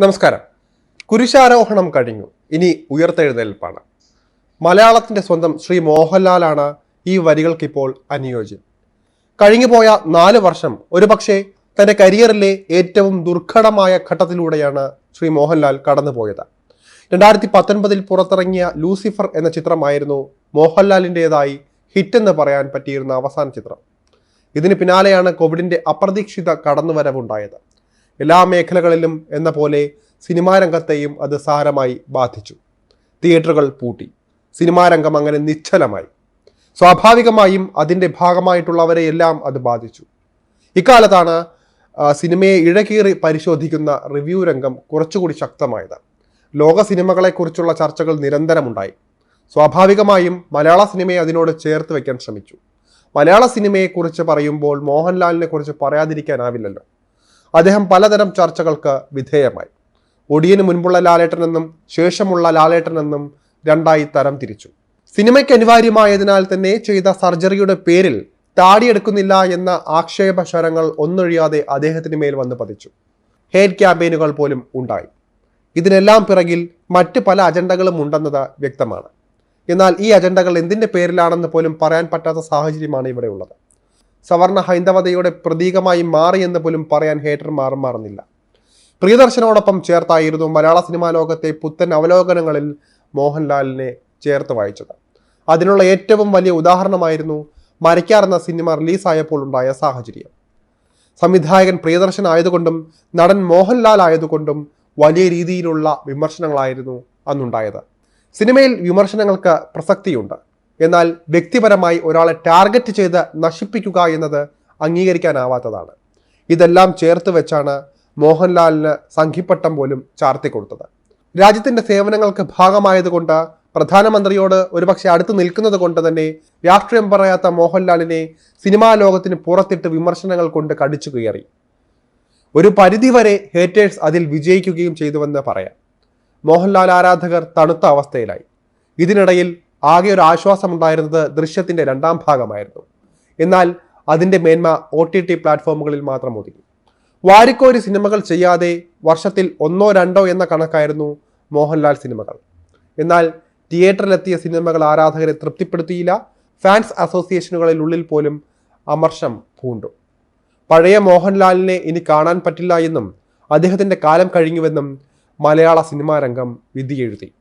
നമസ്കാരം. കുരിശാരോഹണം കഴിഞ്ഞു. ഇനി ഉയർത്തെഴുന്നേൽപ്പാണ്. മലയാളത്തിന്റെ സ്വന്തം ശ്രീ മോഹൻലാലാണ് ഈ വരികൾക്കിപ്പോൾ അനുയോജ്യം. കഴിഞ്ഞുപോയ നാല് വർഷം ഒരുപക്ഷെ തന്റെ കരിയറിലെ ഏറ്റവും ദുർഘടമായ ഘട്ടത്തിലൂടെയാണ് ശ്രീ മോഹൻലാൽ കടന്നുപോയത്. രണ്ടായിരത്തി പത്തൊൻപതിൽ പുറത്തിറങ്ങിയ ലൂസിഫർ എന്ന ചിത്രമായിരുന്നു മോഹൻലാലിന്റെതായി ഹിറ്റ് എന്ന് പറയാൻ പറ്റിയിരുന്ന അവസാന ചിത്രം. ഇതിന് പിന്നാലെയാണ് കോവിഡിന്റെ അപ്രതീക്ഷിത കടന്നുവരവുണ്ടായത്. എല്ലാ മേഖലകളിലും എന്ന പോലെ സിനിമാ രംഗത്തെയും അത് സാരമായി ബാധിച്ചു. തിയേറ്ററുകൾ പൂട്ടി. സിനിമാ രംഗം അങ്ങനെ നിശ്ചലമായി. സ്വാഭാവികമായും അതിന്റെ ഭാഗമായിട്ടുള്ളവരെയെല്ലാം അത് ബാധിച്ചു. ഇക്കാലത്താണ് സിനിമയെ ഇഴകീറി പരിശോധിക്കുന്ന റിവ്യൂ രംഗം കുറച്ചുകൂടി ശക്തമായത്. ലോക സിനിമകളെക്കുറിച്ചുള്ള ചർച്ചകൾ നിരന്തരമുണ്ടായി. സ്വാഭാവികമായും മലയാള സിനിമയെ അതിനോട് ചേർത്ത് വയ്ക്കാൻ ശ്രമിച്ചു. മലയാള സിനിമയെക്കുറിച്ച് പറയുമ്പോൾ മോഹൻലാലിനെ കുറിച്ച് പറയാതിരിക്കാനാവില്ലല്ലോ. അദ്ദേഹം പലതരം ചർച്ചകൾക്ക് വിധേയമായി. ഒടിയന് മുൻപുള്ള ലാലേട്ടനെന്നും ശേഷമുള്ള ലാലേട്ടനെന്നും രണ്ടായി തരം തിരിച്ചു. സിനിമയ്ക്ക് അനിവാര്യമായതിനാൽ തന്നെ ചെയ്ത സർജറിയുടെ പേരിൽ താടിയെടുക്കുന്നില്ല എന്ന ആക്ഷേപ ശരങ്ങൾ ഒന്നൊഴിയാതെ അദ്ദേഹത്തിന് മേൽ വന്ന് പതിച്ചു. ഹേറ്റ് ക്യാമ്പയിനുകൾ പോലും ഉണ്ടായി. ഇതിനെല്ലാം പിറകിൽ മറ്റ് പല അജണ്ടകളും ഉണ്ടെന്നത് വ്യക്തമാണ്. എന്നാൽ ഈ അജണ്ടകൾ എന്തിന്റെ പേരിലാണെന്ന് പോലും പറയാൻ പറ്റാത്ത സാഹചര്യമാണ് ഇവിടെ ഉള്ളത്. സവർണ ഹൈന്ദവതയുടെ പ്രതീകമായി മാറിയെന്ന് പോലും പറയാൻ ഹേറ്റർമാർ മാറുന്നില്ല. പ്രിയദർശനോടൊപ്പം ചേർത്തായിരുന്നു മലയാള സിനിമാ ലോകത്തെ പുത്തൻ അവലോകനങ്ങളിൽ മോഹൻലാലിനെ ചേർത്ത് വായിച്ചത്. അതിനുള്ള ഏറ്റവും വലിയ ഉദാഹരണമായിരുന്നു മരയ്ക്കാർ എന്ന സിനിമ റിലീസായപ്പോൾ ഉണ്ടായ സാഹചര്യം. സംവിധായകൻ പ്രിയദർശൻ ആയതുകൊണ്ടും നടൻ മോഹൻലാൽ ആയതുകൊണ്ടും വലിയ രീതിയിലുള്ള വിമർശനങ്ങളായിരുന്നു അന്നുണ്ടായത്. സിനിമയിൽ വിമർശനങ്ങൾക്ക് പ്രസക്തിയുണ്ട്. എന്നാൽ വ്യക്തിപരമായി ഒരാളെ ടാർഗറ്റ് ചെയ്ത് നശിപ്പിക്കുക എന്നത് അംഗീകരിക്കാനാവാത്തതാണ്. ഇതെല്ലാം ചേർത്ത് വെച്ചാണ് മോഹൻലാലിന് സംഘിപ്പട്ടം പോലും ചാർത്തിക്കൊടുത്തത് രാജ്യത്തിന്റെ സേവനങ്ങൾക്ക് ഭാഗമായതുകൊണ്ട് പ്രധാനമന്ത്രിയോട് ഒരുപക്ഷെ അടുത്ത് നിൽക്കുന്നത് കൊണ്ട് തന്നെ രാഷ്ട്രീയം പറയാത്ത മോഹൻലാലിനെ സിനിമാ ലോകത്തിന് പുറത്തിട്ട് വിമർശനങ്ങൾ കൊണ്ട് കടിച്ചു കയറി ഒരു പരിധിവരെ ഹേറ്റേഴ്സ് അതിൽ വിജയിക്കുകയും ചെയ്തുവെന്ന് പറയാം. മോഹൻലാൽ ആരാധകർ തണുത്ത അവസ്ഥയിലായി. ഇതിനിടയിൽ ആകെ ഒരു ആശ്വാസമുണ്ടായിരുന്നത് ദൃശ്യത്തിന്റെ രണ്ടാം ഭാഗമായിരുന്നു. എന്നാൽ അതിന്റെ മേന്മ ഒ ടി ടി പ്ലാറ്റ്ഫോമുകളിൽ മാത്രം ഒതുങ്ങി. വാരിക്കോരി സിനിമകൾ ചെയ്യാതെ വർഷത്തിൽ ഒന്നോ രണ്ടോ എന്ന കണക്കായിരുന്നു മോഹൻലാൽ സിനിമകൾ. എന്നാൽ തിയേറ്ററിലെത്തിയ സിനിമകൾ ആരാധകരെ തൃപ്തിപ്പെടുത്തിയില്ല ഫാൻസ് അസോസിയേഷനുകളിൽ ഉള്ളിൽ പോലും അമർഷം പൂണ്ടു. പഴയ മോഹൻലാലിനെ ഇനി കാണാൻ പറ്റില്ല എന്നും അദ്ദേഹത്തിന്റെ കാലം കഴിഞ്ഞുവെന്നും മലയാള സിനിമാ രംഗം വിധിയെഴുതി.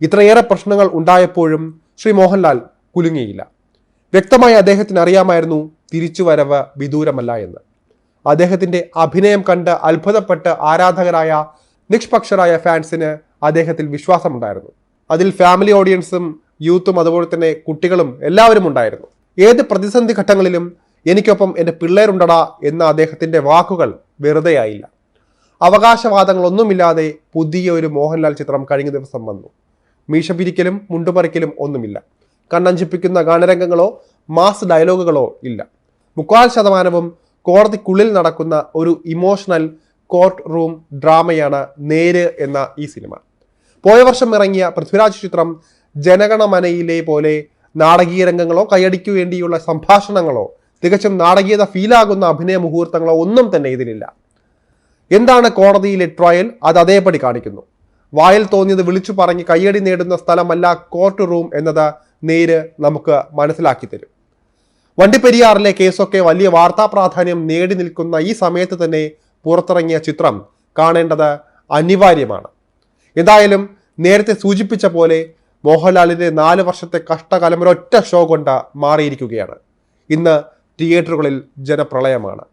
ഇത്രയേറെ പ്രശ്നങ്ങൾ ഉണ്ടായപ്പോഴും ശ്രീ മോഹൻലാൽ കുലുങ്ങിയില്ല. വ്യക്തമായി അദ്ദേഹത്തിന് അറിയാമായിരുന്നു തിരിച്ചുവരവ് വിദൂരമല്ല എന്ന്. അദ്ദേഹത്തിന്റെ അഭിനയം കണ്ട് അത്ഭുതപ്പെട്ട് ആരാധകരായ നിഷ്പക്ഷരായ ഫാൻസിന് അദ്ദേഹത്തിൽ വിശ്വാസമുണ്ടായിരുന്നു. അതിൽ ഫാമിലി ഓഡിയൻസും യൂത്തും അതുപോലെ തന്നെ കുട്ടികളും എല്ലാവരും ഉണ്ടായിരുന്നു. ഏത് പ്രതിസന്ധി ഘട്ടങ്ങളിലും എനിക്കൊപ്പം എന്റെ പിള്ളേരുണ്ടടാ എന്ന അദ്ദേഹത്തിന്റെ വാക്കുകൾ വെറുതെയായില്ല അവകാശവാദങ്ങളൊന്നുമില്ലാതെ പുതിയ ഒരു മോഹൻലാൽ ചിത്രം കഴിഞ്ഞ ദിവസം വന്നു. മീശ പിരിക്കലും മുണ്ടുപറിക്കലും ഒന്നുമില്ല. കണ്ണഞ്ചിപ്പിക്കുന്ന ഗാനരംഗങ്ങളോ മാസ് ഡയലോഗുകളോ ഇല്ല. മുക്കാൽ ശതമാനവും കോടതിക്കുള്ളിൽ നടക്കുന്ന ഒരു ഇമോഷണൽ കോർട്ട് റൂം ഡ്രാമയാണ് നേര് എന്ന ഈ സിനിമ. പോയ വർഷം ഇറങ്ങിയ പൃഥ്വിരാജ് ചിത്രം ജനഗണമനയിലെ പോലെ നാടകീയ രംഗങ്ങളോ കൈയടിക്കു വേണ്ടിയുള്ള സംഭാഷണങ്ങളോ തികച്ചും നാടകീയത ഫീലാകുന്ന അഭിനയ മുഹൂർത്തങ്ങളോ ഒന്നും തന്നെ ഇതിലില്ല. എന്താണ് കോടതിയിലെ ട്രയൽ? അത് അതേപടി കാണിക്കുന്നു. വായിൽ തോന്നിയത് വിളിച്ചു പറഞ്ഞ് കയ്യടി നേടുന്ന സ്ഥലമല്ല കോർട്ട് റൂം എന്നത് നേര് നമുക്ക് മനസ്സിലാക്കി തരും. വണ്ടിപ്പെരിയാറിലെ കേസൊക്കെ വലിയ വാർത്താ പ്രാധാന്യം നേടി നിൽക്കുന്ന ഈ സമയത്ത് തന്നെ പുറത്തിറങ്ങിയ ചിത്രം കാണേണ്ടത് അനിവാര്യമാണ്. എന്തായാലും നേരത്തെ സൂചിപ്പിച്ച പോലെ മോഹൻലാലിന്റെ നാല് വർഷത്തെ കഷ്ടകാലം ഒരൊറ്റ ഷോ കൊണ്ട് മാറിയിരിക്കുകയാണ്. ഇന്ന് തിയേറ്ററുകളിൽ ജനപ്രളയമാണ്.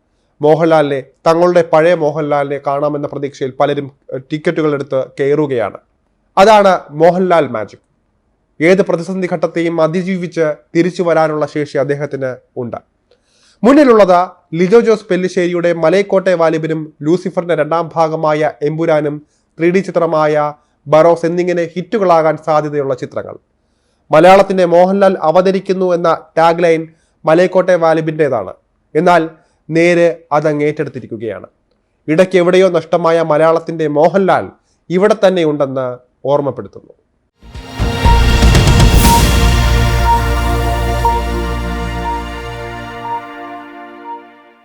മോഹൻലാലിനെ തങ്ങളുടെ പഴയ മോഹൻലാലിനെ കാണാമെന്ന പ്രതീക്ഷയിൽ പലരും ടിക്കറ്റുകൾ എടുത്ത് കയറുകയാണ്. അതാണ് മോഹൻലാൽ മാജിക് ഏത് പ്രതിസന്ധി ഘട്ടത്തെയും അതിജീവിച്ച് തിരിച്ചു വരാനുള്ള ശേഷി അദ്ദേഹത്തിന് ഉണ്ട്. മുന്നിലുള്ളത് ലിജോ ജോസ് പെല്ലിശ്ശേരിയുടെ മലയക്കോട്ടെ വാലിബിനും ലൂസിഫറിന്റെ രണ്ടാം ഭാഗമായ എമ്പുരാനും ത്രീ ഡി ചിത്രമായ ബറോസ് എന്നിങ്ങനെ ഹിറ്റുകളാകാൻ സാധ്യതയുള്ള ചിത്രങ്ങൾ. മലയാളത്തിന്റെ മോഹൻലാൽ അവതരിക്കുന്നു എന്ന ടാഗ് ലൈൻ മലയക്കോട്ടെ വാലിബിന്റെതാണ് എന്നാൽ നേര് അതങ്ങ് ഏറ്റെടുത്തിരിക്കുകയാണ്. ഇടയ്ക്ക് എവിടെയോ നഷ്ടമായ മലയാളത്തിന്റെ മോഹൻലാൽ ഇവിടെ തന്നെ ഉണ്ടെന്ന് ഓർമ്മപ്പെടുത്തുന്നു.